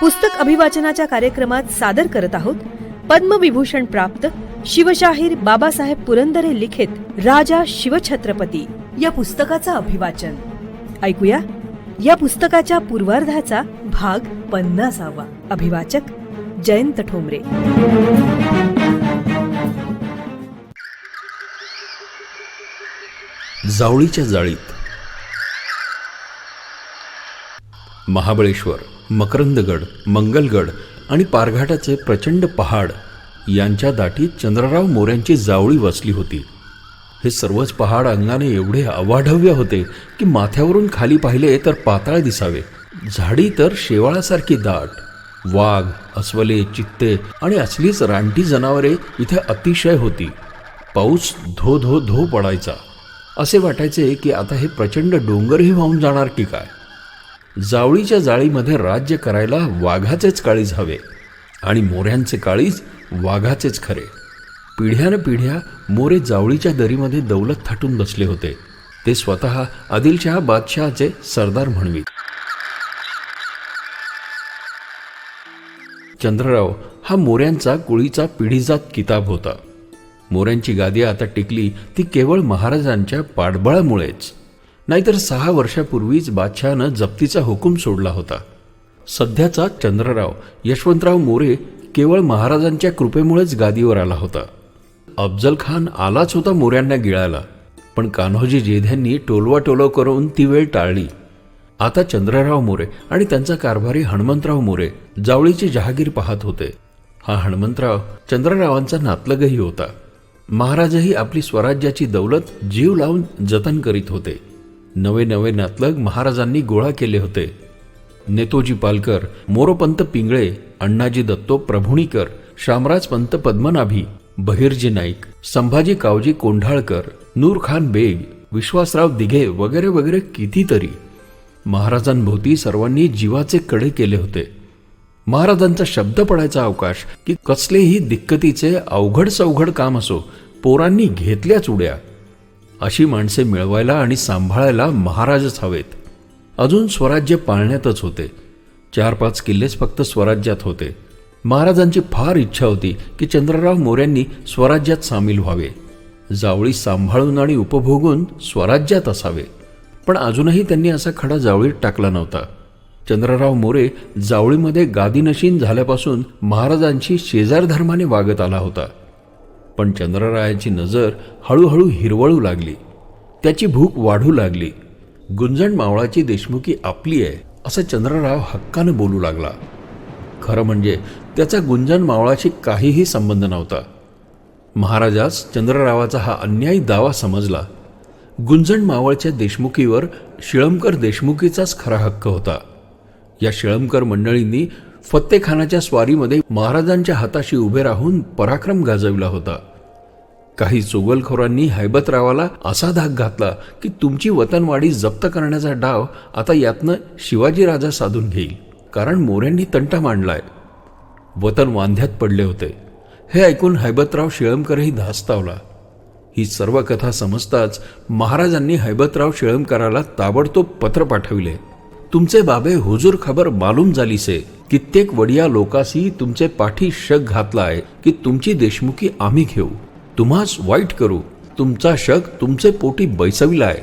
पुस्तक अभिवाचनाच्या कार्यक्रमात सादर करत आहोत. पद्मविभूषण प्राप्त शिवशाहीर बाबासाहेब पुरंदरे लिखित राजा शिवछत्रपती. या पुस्तकाचं अभिवाचन. ऐकूया. या पुस्तकाच्या पूर्वार्धाचा भाग पन्नासावा. अभिवाचक जयंत ठोंबरे. जावळीच्या जाळीत. महाबळेश्वर. मकरंदगड मंगलगड आणि पारघाटाचे प्रचंड पहाड यांच्या दाटीत चंद्रराव मोऱ्यांची जावळी वसली होती. हे सर्वच पहाड अंगाने एवढे अवाढव्य होते की माथ्यावरून खाली पाहिले तर पाताळ दिसावे. झाडी तर शेवाळासारखी दाट. वाघ अस्वले चित्ते आणि असलीच रानटी जनावरे इथे अतिशय होती. पाऊस धो धो धो पडायचा. असे वाटायचे की आता हे प्रचंड डोंगरही वाहून जाणार की काय? जावळीच्या जाळीमध्ये राज्य करायला वाघाचेच काळीज हवे आणि मोऱ्यांचे काळीज वाघाचेच खरे. पिढ्यानं पिढ्या मोरे जावळीच्या दरीमध्ये दौलत थाटून बसले होते. ते स्वतः आदिलशहा बादशहाचे सरदार म्हणवीत. चंद्रराव हा मोऱ्यांचा कुळीचा पिढीजात किताब होता. मोऱ्यांची गादी आता टिकली ती केवळ महाराजांच्या पाठबळामुळेच. नाहीतर सहा वर्षापूर्वीच बादशहानं जप्तीचा हुकूम सोडला होता. सध्याचा चंद्रराव यशवंतराव मोरे केवळ महाराजांच्या कृपेमुळेच गादीवर आला होता. अफजल खान आलाच होता मोऱ्यांना गिळायला पण कान्होजी जेध्यांनी टोलवाटोलव करून ती वेळ टाळली. आता चंद्रराव मोरे आणि त्यांचा कारभारी हनुमंतराव मोरे जावळीची जहागीर पाहत होते. हा हनुमंतराव चंद्ररावांचा नातलगही होता. महाराजही आपली स्वराज्याची दौलत जीव लावून जतन करीत होते. नवे नवे नातलग महाराजांनी गोळा केले होते. नेतोजी पालकर मोरोपंत पिंगळे अण्णाजी दत्तो प्रभुणीकर शामराजपंत पद्मनाभी बहिर्जी नाईक संभाजी कावजी कोंढाळकर नूरखान बेग विश्वासराव दिघे वगैरे वगैरे कितीतरी. महाराजांभोवती सर्वांनी जीवाचे कडे केले होते. महाराजांचा शब्द पडायचा अवकाश की कसलेही दिक्कतीचे अवघड सवघड काम असो पोरांनी घेतल्याच उड्या. अशी माणसे मिळवायला आणि सांभाळायला महाराजच हवेत. अजून स्वराज्य पाळण्यातच होते. चार पाच किल्लेच फक्त स्वराज्यात होते. महाराजांची फार इच्छा होती की चंद्रराव मोऱ्यांनी स्वराज्यात सामील व्हावे. जावळी सांभाळून आणि उपभोगून स्वराज्यात असावे. पण अजूनही त्यांनी असा खडा जावळीत टाकला नव्हता. चंद्रराव मोरे जावळीमध्ये गादीनशीन झाल्यापासून महाराजांशी शेजार धर्माने वागत आला होता. पण चंद्ररायाची नजर हळूहळू हिरवळू लागली. त्याची भूक वाढू लागली. गुंजण मावळाची देशमुखी आपली आहे असं चंद्रराव हक्कानं बोलू लागला. खरं म्हणजे त्याचा गुंजन मावळाशी काहीही संबंध नव्हता. महाराजास चंद्ररावाचा हा अन्यायी दावा समजला. गुंजण मावळच्या देशमुखीवर शिळमकर देशमुखीचाच खरा हक्क होता. या शिळमकर मंडळींनी फत्तेखानाच्या स्वारीमध्ये महाराजांच्या हाताशी उभे राहून पराक्रम गाजविला होता. काही चुगलखोरांनी हैबतरावाला असा धाक घातला की तुमची वतनवाडी जप्त करण्याचा डाव आता यातनं शिवाजीराजा साधून घेईल. कारण मोऱ्यांनी तंटा मांडलाय. वतन वांध्यात पडले होते. हे ऐकून हैबतराव शिळमकरही धास्तावला. ही सर्व कथा समजताच महाराजांनी हैबतराव शिळमकराला ताबडतोब पत्र पाठविले. तुमचे बाबे हुजूर खबर मालूम झालीसे. कित्येक वडिया लोकासी तुमचे पाठी शक घातला आहे की तुमची देशमुखी आम्ही घेऊ. तुम्हास वाईट करू. तुमचा शक तुमचे पोटी बैसविलाय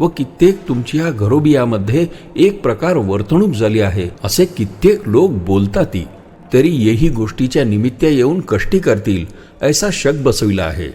व कित्येक तुमच्या घरोबियामध्ये एक प्रकार वर्तणूक झाली आहे असे कित्येक लोक बोलताती. तरी येही गोष्टीच्या निमित्त येऊन कष्टी करतील ऐसा शक बसविला आहे.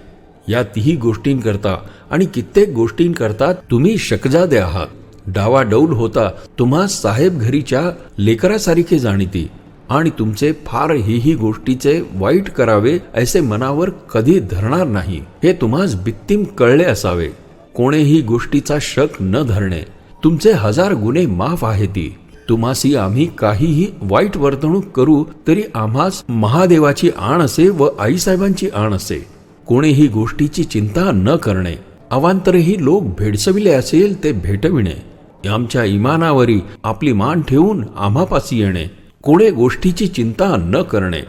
या तिही गोष्टींकरता आणि कित्येक गोष्टींकरता तुम्ही शकजादे आहात. डावा डौल होता तुम्हा साहेब घरीच्या लेकरासारखे जाणीती. आणि तुमचे फार हीही गोष्टीचे वाईट करावे ऐसे मनावर कधी धरणार नाही. हे तुम्हास बित्तीम कळले असावे. कोणेही गोष्टीचा शक न धरणे. तुमचे हजार गुन्हे माफ आहे ती तुम्हासी आम्ही काहीही वाईट वर्तणूक करू तरी आम्हास महादेवाची आण असे व आईसाहेबांची आण असे. कोणीही गोष्टीची चिंता न करणे. अवांतरही लोक भेडसविले असेल ते भेटविणे. आमच्या इमानावरी आपली मान ठेवून आम्हापासी येणे. कोणे गोष्टीची चिंता न करणे.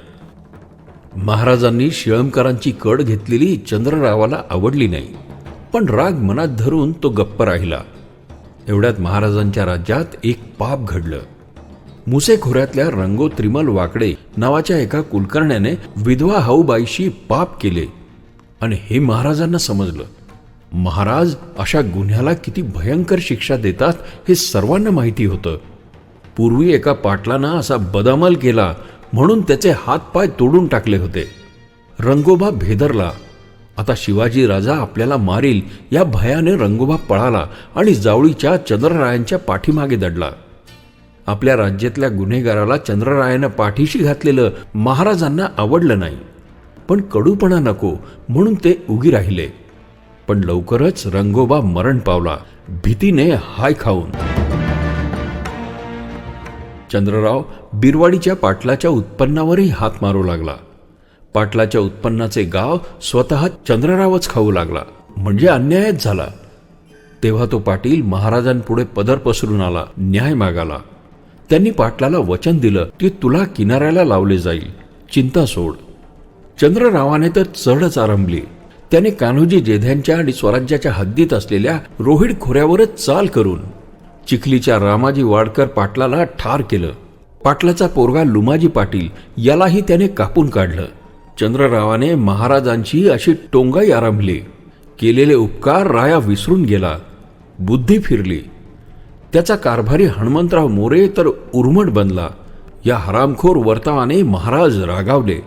महाराजांनी शिळमकरांची कड घेतलेली चंद्ररावाला आवडली नाही पण राग मनात धरून तो गप्प राहिला. एवढ्यात महाराजांच्या राज्यात एक पाप घडलं. मुसेखोऱ्यातल्या रंगो त्रिमल वाकडे नावाच्या एका कुलकर्ण्याने विधवा हाऊबाईशी पाप केले आणि हे महाराजांना समजलं. महाराज अशा गुन्ह्याला किती भयंकर शिक्षा देतात हे सर्वांना माहिती होतं. पूर्वी एका पाटलानं असा बदामल केला म्हणून त्याचे हातपाय तोडून टाकले होते. रंगोबा भेदरला. आता शिवाजी राजा आपल्याला मारील या भयाने रंगोबा पळाला आणि जावळीच्या चंद्ररायांच्या पाठीमागे दडला. आपल्या राज्यातल्या गुन्हेगाराला चंद्ररायानं पाठीशी घातलेलं महाराजांना आवडलं नाही. पण कडूपणा नको म्हणून ते उगी राहिले. पण लवकरच रंगोबा मरण पावला. भीतीने हाय खाऊन. चंद्रराव बिरवाडीच्या पाटलाच्या उत्पन्नावरही हात मारू लागला. पाटलाच्या उत्पन्नाचे गाव स्वतः चंद्ररावच खाऊ लागला. म्हणजे अन्यायच झाला. तेव्हा तो पाटील महाराजांपुढे पदर पसरून आला न्याय मागाला. त्यांनी पाटलाला वचन दिलं की तुला किनाऱ्याला लावले जाईल. चिंता सोड. चंद्ररावाने तर चढच आरंभली. त्याने कान्होजी जेध्यांच्या आणि स्वराज्याच्या हद्दीत असलेल्या रोहिड खोऱ्यावरच चाल करून चिखलीच्या रामाजी वाडकर पाटलाला ठार केलं. पाटलाचा पोरगा लुमाजी पाटील यालाही त्याने कापून काढलं. चंद्ररावाने महाराजांची अशी टोंगाई आरंभली. केलेले उपकार राया विसरून गेला. बुद्धी फिरली. त्याचा कारभारी हनुमंतराव मोरे तर उर्मट बनला. या हरामखोर वर्तमाने महाराज रागावले.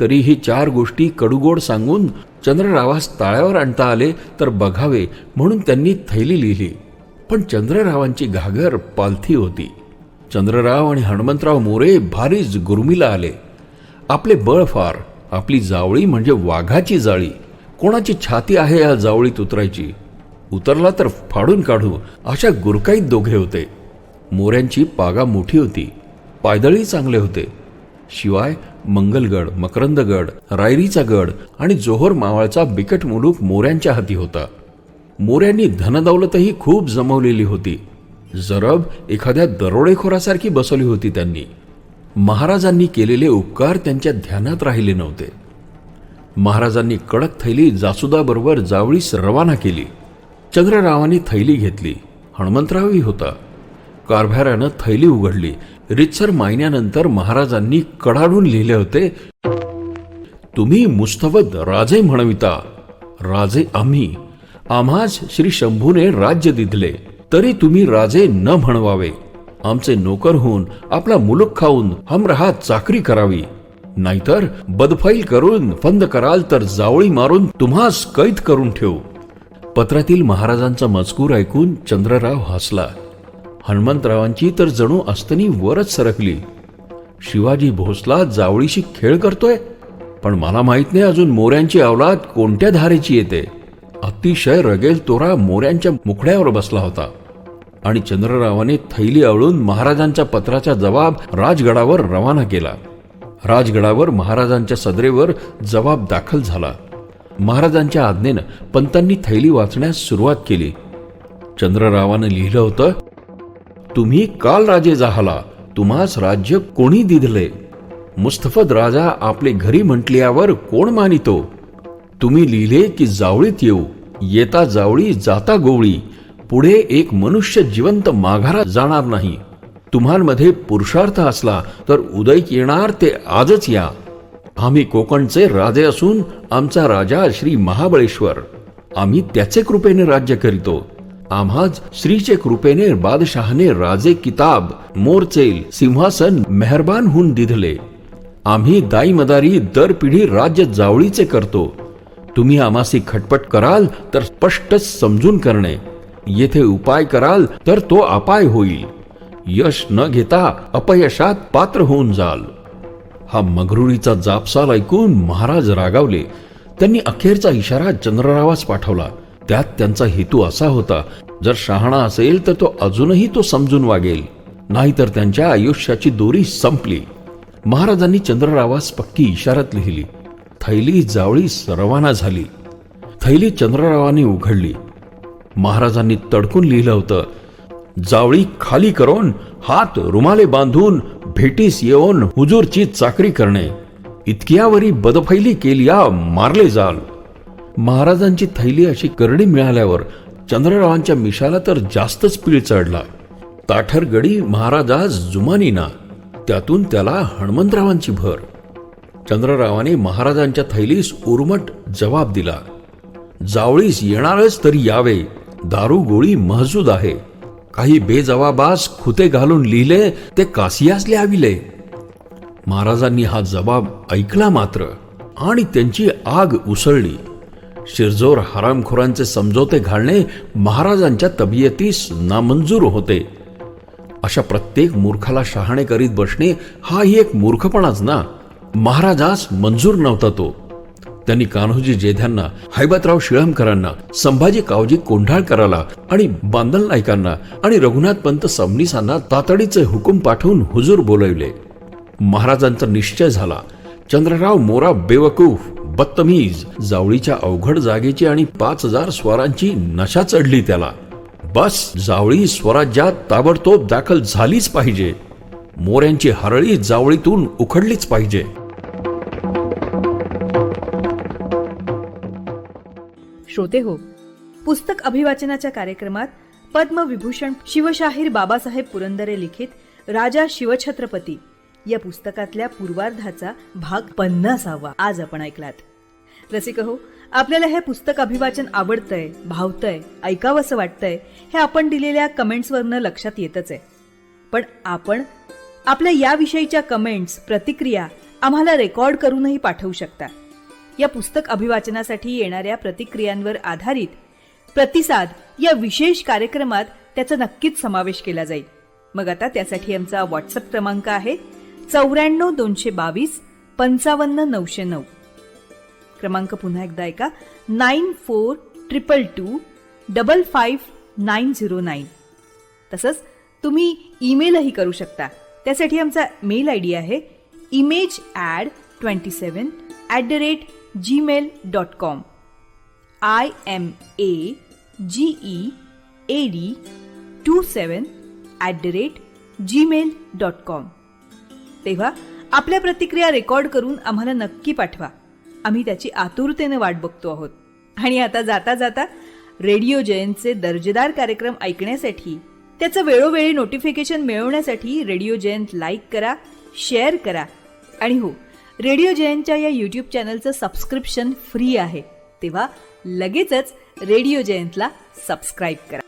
तरीही चार गोष्टी कडूगोड सांगून चंद्ररावास ताळ्यावर आणता आले तर बघावे म्हणून त्यांनी थैली लिहिली. पण चंद्ररावांची घागर पालथी होती. चंद्रराव आणि हनुमंतराव मोरे भारीच गुरमीला आले. आपले बळ फार आपली जावळी म्हणजे वाघाची जाळी. कोणाची छाती आहे या जावळीत उतरायची? उतरला तर फाडून काढू अशा गुरकाईत दोघे होते. मोऱ्यांची पागा मोठी होती पायदळी चांगले होते. शिवाय मंगलगड मकरंदगड रायरीचा गड आणि जोहर मावळचा बिकट मुलूक मोऱ्यांच्या हाती होता. मोऱ्यांनी धनदौलतही खूप जमवलेली होती. जरब एखाद्या दरोडेखोरासारखी बसवली होती त्यांनी. महाराजांनी केलेले उपकार त्यांच्या ध्यानात राहिले नव्हते. महाराजांनी कडक थैली जासुदाबरोबर जावळीस रवाना केली. चंद्ररावाने थैली घेतली. हनुमंतरावही होता. कारभाऱ्यानं थैली उघडली. रितसर मायन्यानंतर महाराजांनी कडाडून लिहिले होते तुम्ही मुस्तवद राजे म्हणविता. राजे आम्ही. आम्हास श्री शंभूने राज्य दिधले तरी तुम्ही राजे न म्हणवावे आमचे नोकर होऊन आपला मुलूक खाऊन हमरहात चाकरी करावी. नाहीतर बदफैल करून फंद कराल तर जावळी मारून तुम्हास कैद करून ठेवू. पत्रातील महाराजांचा मजकूर ऐकून चंद्रराव हसला. हनुमंतरावांची तर जणू अस्तनी वरच सरकली. शिवाजी भोसला जावळीशी खेळ करतोय? पण मला माहीत नाही अजून मोऱ्यांची अवलाद कोणत्या धारेची येते. अतिशय रगेल तोरा मोऱ्यांच्या मुखड्यावर बसला होता. आणि चंद्ररावाने थैली आवळून महाराजांच्या पत्राचा जबाब राजगडावर रवाना केला. राजगडावर महाराजांच्या सदरेवर जबाब दाखल झाला. महाराजांच्या आज्ञेनं पंतांनी थैली वाचण्यास सुरुवात केली. चंद्ररावानं लिहिलं होतं तुम्ही काल राजे जाहाला तुम्हास राज्य कोणी दिधले? मुस्तफद राजा आपले घरी म्हटल्यावर कोण मानितो? तुम्ही लिहिले की जावळीत येऊ. येता जावळी जाता गोवळी. पुढे एक मनुष्य जिवंत माघारा जाणार नाही. तुम्हांमध्ये पुरुषार्थ असला तर उदय येणार ते आजच या. आम्ही कोकणचे राजे असून आमचा राजा श्री महाबळेश्वर. आम्ही त्याचे कृपेने राज्य करीतो. आम्हाच श्रीचे कृपेने बादशहाने राजे किताब मोरचेल सिंहासन मेहरबान होऊन दिधले. आम्ही दाईमदारी दर पिढी राज्य जावळीचे करतो. तुम्ही आमासी खटपट कराल तर स्पष्टच समजून करणे. येथे उपाय कराल तर तो अपाय होईल. यश न घेता अपयशात पात्र होऊन जाल. हा मगरुरीचा जापसाल ऐकून महाराज रागावले. त्यांनी अखेरचा इशारा चंद्ररावास पाठवला. त्यात त्यांचा हेतू असा होता जर शहाणा असेल तर तो अजूनही तो समजून वागेल. नाहीतर त्यांच्या आयुष्याची दोरी संपली. महाराजांनी चंद्ररावास पक्की इशारात लिहिली. थैली जावळी रवाना झाली. थैली चंद्ररावांनी उघडली. महाराजांनी तडकून लिहिलं होतं जावळी खाली करून हात रुमाले बांधून भेटीस येऊन हुजूरची चाकरी करणे. इतक्यावरी बदफैली केलिया मारले जाल. महाराजांची थैली अशी करडी मिळाल्यावर चंद्ररावांच्या मिशाला तर जास्तच पीळ चढला. ताठरगडी महाराजा जुमानीना त्यातून त्याला हणमंतरावांची भर. चंद्ररावाने महाराजांच्या थैलीस उर्मट जबाब दिला. जावळीस येणारच तरी यावे दारू गोळी महजूद आहे. काही बेजबाबास खुते घालून लिहिले ते कासियास लिहाविले महाराजांनी हा जबाब ऐकला मात्र आणि त्यांची आग उसळली. शिरजोर हरामखोरांचे समजोते घालणे महाराजांच्या तबियतीस नामंजूर होते. अशा प्रत्येक मूर्खाला शहाणे करीत बसणे हाही एक मूर्खपणाच ना? महाराजास मंजूर नव्हता तो. त्यांनी कान्होजी जेध्यांना हैबतराव शिळमकरांना संभाजी कावजी कोंढाळकराला आणि बांदल नायकांना आणि रघुनाथ पंत सबनीसांना तातडीचे हुकूम पाठवून हुजूर बोलविले. महाराजांचा निश्चय झाला. चंद्रराव मोरा बेवकूफ बत्तमीज जावळीच्या अवघड जागेची आणि पाच हजार स्वारांची नशा चढली त्याला. बस जावळी स्वराज्यात ताबडतोब दाखल झालीच पाहिजे. मोऱ्यांची हरळी जावळीतून उखडलीच पाहिजे. श्रोते हो पुस्तक अभिवाचनाच्या कार्यक्रमात पद्मविभूषण शिवशाहीर बाबासाहेब पुरंदरे लिखित राजा शिवछत्रपती या पुस्तकातल्या पूर्वार्धाचा भाग पन्नासावा. आज आपण ऐकलात. रसिक हो आपल्याला हे पुस्तक अभिवाचन आवडतंय भावतंय ऐकावंसं वाटतंय हे आपण दिलेल्या कमेंट्सवरनं लक्षात येतच आहे. पण आपण आपल्या याविषयीच्या कमेंट्स प्रतिक्रिया आम्हाला रेकॉर्ड करूनही पाठवू शकता. या पुस्तक अभिवाचनासाठी येणाऱ्या प्रतिक्रियांवर आधारित प्रतिसाद या विशेष कार्यक्रमात त्याचा नक्कीच समावेश केला जाईल. मग आता त्यासाठी आमचा व्हॉट्सअप क्रमांक आहे चौऱ्याण्णव दोनशे बावीस पंचावन्न नऊशे नऊ. क्रमांक पुन्हा एकदा ऐका. Nine four triple two double five nine zero nine. तसंच तुम्ही ईमेलही करू शकता. त्यासाठी आमचा मेल आय डी आहे image ad twenty seven at the rate Gmail dot com. I M A G E A D two seven at the rate Gmail dot com. तेव्हा आपल्या प्रतिक्रिया रेकॉर्ड करून आम्हाला नक्की पाठवा. आम्ही त्याची आतुरतेने वाट बघतो आहोत. आणि आता जाता जाता रेडिओ जयंतचे दर्जेदार कार्यक्रम ऐकण्यासाठी त्याचं वेळोवेळी नोटिफिकेशन मिळवण्यासाठी रेडिओ जयंत लाईक करा शेअर करा. आणि हो रेडिओ जयंतच्या या यूट्यूब चॅनलचं सबस्क्रिप्शन फ्री आहे. तेव्हा लगेचच रेडिओ जयंतला सबस्क्राईब करा.